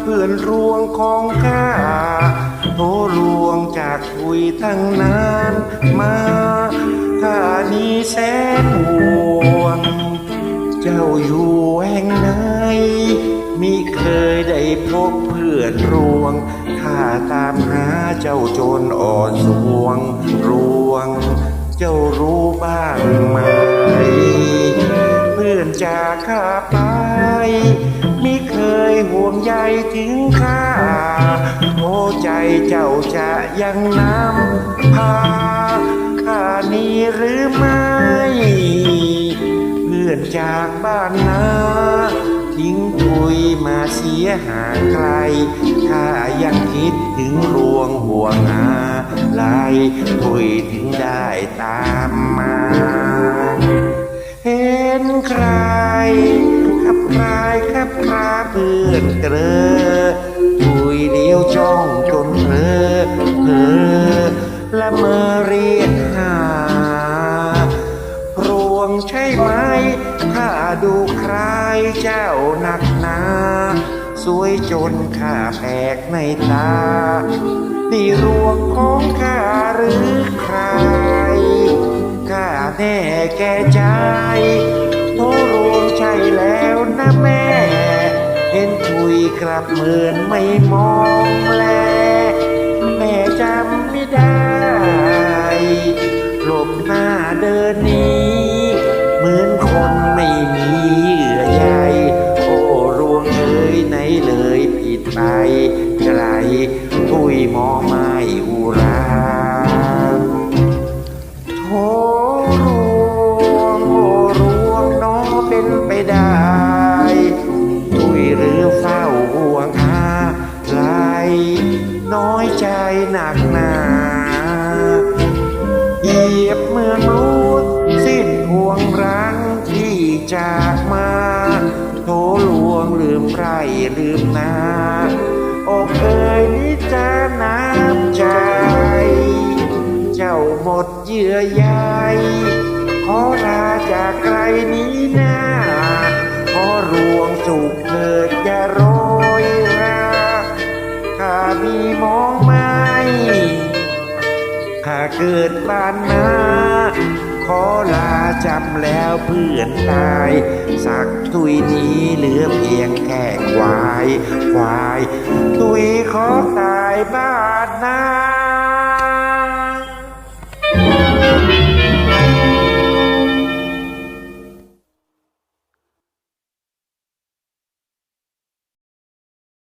เพื่อนรวงของข้าโทลวงจากคุยทั้งนานมาข้านี้แสนห่วง เจ้าอยู่แห่งไหนมิเคยได้พบเพื่อนรวงข้าตามหาเจ้าจนอ่อนสวงรวง เจ้ารู้บ้างไหมเพื่อนจากข้าไป ถึงข้าโอ้ใจเจ้าจะยังน้ำพาข้านี้หรือไม่ เพื่อนจากบ้านนาทิ้งทุยมาเสียหาใครข้ายังคิดถึงรวงห่วงหาลายทุยถึงได้ตามมา ขับคลายขับคลาเพื่อนเกลอทุยเดียวจ้องจนเพลอเพลอละเมอเรียกหารวงใช่ไหมข้าดูใครเจ้าหนักหนา สวยจนข้าแปลกในตานี่รวงของข้าหรือใครข้าแน่แก่ใจ กลับเหมือนไม่มองแล แม่จำไม่ได้หลบหน้าเดินหนี้เหมือนคนไม่มีเยื่อใยโอ้รวงเอ้ยไหนเลยผิดไปไกลทุยมองไม่อุราโถากมาโถหลวงลืมไรลืมนาอกเอ่ยนิจาน้ำใจ เจ้าหมดเยื่อใยขอลาจากไกลนี้หนาขอรวงสุขเกิดอย่าโรยราข้ามีมองไม่ข้าเกิดบ้านนา ขอลาจำแล้วเพื่อนตาย สักทุยนี้เหลือเพียงแค่ควาย ควายตุยขอตายบ้านนา